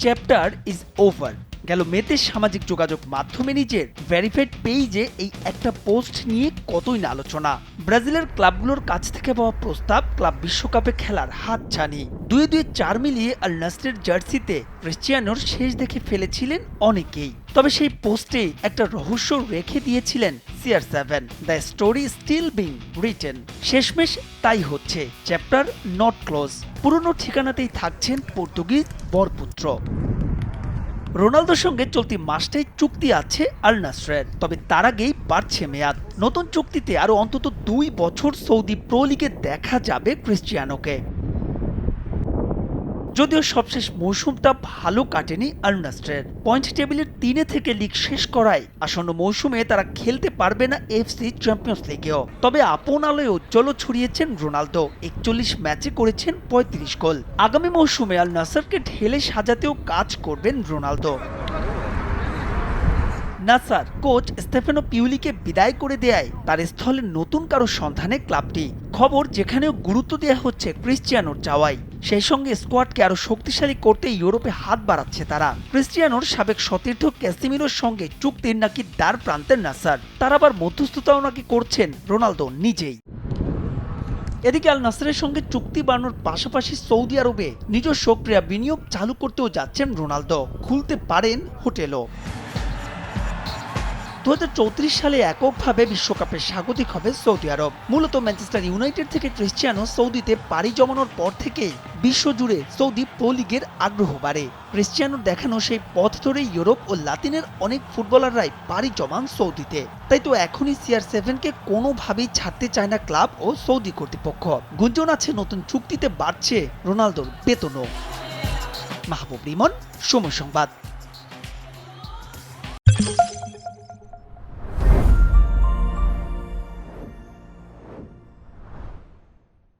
chapter is over. গেল মেতে সামাজিক যোগাযোগ মাধ্যমে নিজের ভেরিফাইড পেজে এই একটা পোস্ট নিয়ে কতই না আলোচনা। ব্রাজিলের ক্লাবগুলোর কাছ থেকে পাওয়া প্রস্তাব ক্লাব বিশ্বকাপে খেলার হাত ছানি দুয়ে দুয়ে চার মিলিয়ে আল নাসরের জার্সিতে ক্রিশ্চিয়ানোর শেষ দেখে ফেলেছিলেন অনেকেই। তবে সেই পোস্টে একটা রহস্য রেখে দিয়েছিলেন CR seven the story still being written শেষমেশ তাই হচ্ছে। চ্যাপ্টার নট ক্লোজ পুরনো ঠিকানাতেই থাকছেন পর্তুগিজ বরপুত্র। রোনালদোর সঙ্গে চলতি মাসটাই চুক্তি আছে আল নাসরের, তবে তার আগেই বাড়ছে মেয়াদ। নতুন চুক্তিতে আরও অন্তত দুই বছর সৌদি প্রো লিগে দেখা যাবে ক্রিশ্চিয়ানোকে। যদিও সবশেষ মৌসুমটা ভালো কাটেনি আল নাসরের পয়েন্ট টেবিলের তিনে থেকে লিগ শেষ করায় আসন্ন মৌসুমে তারা খেলতে পারবে না এফসি চ্যাম্পিয়ন্স লিগেও তবে আপন আলোয় উজ্জ্বল ছড়িয়েছেন রোনালদো। একচল্লিশ ম্যাচে করেছেন পঁয়ত্রিশ গোল। আগামী মৌসুমে আল নাসরকে ঢেলে সাজাতেও কাজ করবেন রোনালদো। নাসার কোচ স্টেফেনো পিউলিকে বিদায় করে দেয় তার স্থলে নতুন কারও সন্ধানে ক্লাবটি। খবর যেখানেও গুরুত্ব দেওয়া হচ্ছে ক্রিশ্চিয়ানোর চাওয়াই সেই সঙ্গে স্কোয়াডকে আরও শক্তিশালী করতে ইউরোপে হাত বাড়াচ্ছে তারা। ক্রিস্টিয়ানোর সাবেক সতীর্থ ক্যাসিমিনোর সঙ্গে চুক্তির নাকি দ্বার প্রান্তের নাসার। তার আবার মধ্যস্থতাও নাকি করছেন রোনালদো নিজেই। এদিকে আল নাসরের সঙ্গে চুক্তি বাড়ানোর পাশাপাশি সৌদি আরবে নিজস্ব সক্রিয়া বিনিয়োগ চালু করতেও যাচ্ছেন রোনালদো। খুলতে পারেন হোটেলও। দু হাজার চৌত্রিশ সালে এককভাবে বিশ্বকাপে স্বাগতিক হবে সৌদি আরব। মূলত ম্যানচেস্টার ইউনাইটেড থেকে ক্রিশ্চিয়ানো সৌদিতে পাড়ি জমানোর পর থেকেই বিশ্বজুড়ে সৌদি প্রো লিগের আগ্রহ বাড়ে। ক্রিশ্চিয়ানোর দেখানো সেই পথ ধরে ইউরোপ ও লাতিনের অনেক ফুটবলাররাই পাড়ি জমান সৌদিতে। তাই তো এখনই সিআর সেভেনকে কোনোভাবেই ছাড়তে চায় না ক্লাব ও সৌদি কর্তৃপক্ষ। গুঞ্জন আছে নতুন চুক্তিতে বাড়ছে রোনালদোর বেতনও। মাহবুব রিমন, সময় সংবাদ।